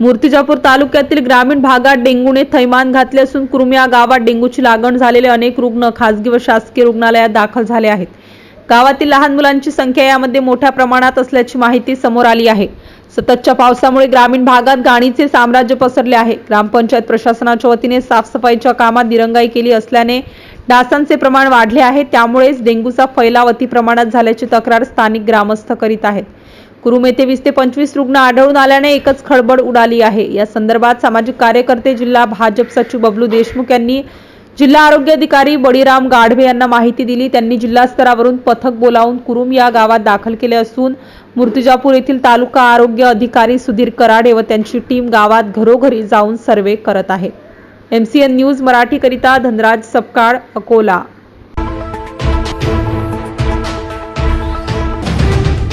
मूर्तिजापूर तालुक्यातील ग्रामीण भागात डेंग्यूने थैमान घातले असून कुरुम गावात डेंग्यूची लागण झालेले अनेक रुग्ण खासगी व शासकीय रुग्णालयात दाखल झाले आहेत. गावातील लहान मुलांची संख्या यामध्ये मोठ्या प्रमाणात असल्याची माहिती समोर आली आहे. सततच्या पावसामुळे ग्रामीण भागात गाणीचे साम्राज्य पसरले आहे. ग्रामपंचायत प्रशासनाच्या वतीने साफसफाईच्या कामात दिरंगाई केली असल्याने डासांचे प्रमाण वाढले आहे. त्यामुळेच डेंग्यूचा फैलाव अति प्रमाणात झाल्याची तक्रार स्थानिक ग्रामस्थ करीत आहेत. कुरुम येथे वीस ते पंचवीस रुग्ण आढळून आल्याने एकच खळबळ उडाली आहे. या संदर्भात सामाजिक कार्यकर्ते जिल्हा भाजप सचिव बबलू देशमुख यांनी जिल्हा आरोग्य अधिकारी बळीराम गाढवे यांना माहिती दिली. त्यांनी जिल्हा स्तरावरून पथक बोलावून कुरुम या गावात दाखल केले असून मूर्तिजापूर येथील तालुका आरोग्य अधिकारी सुधीर कराडे व त्यांची टीम गावात घरोघरी जाऊन सर्वे करत आहे. एमसीएन न्यूज मराठीकरिता धनराज सपकाळ अकोला.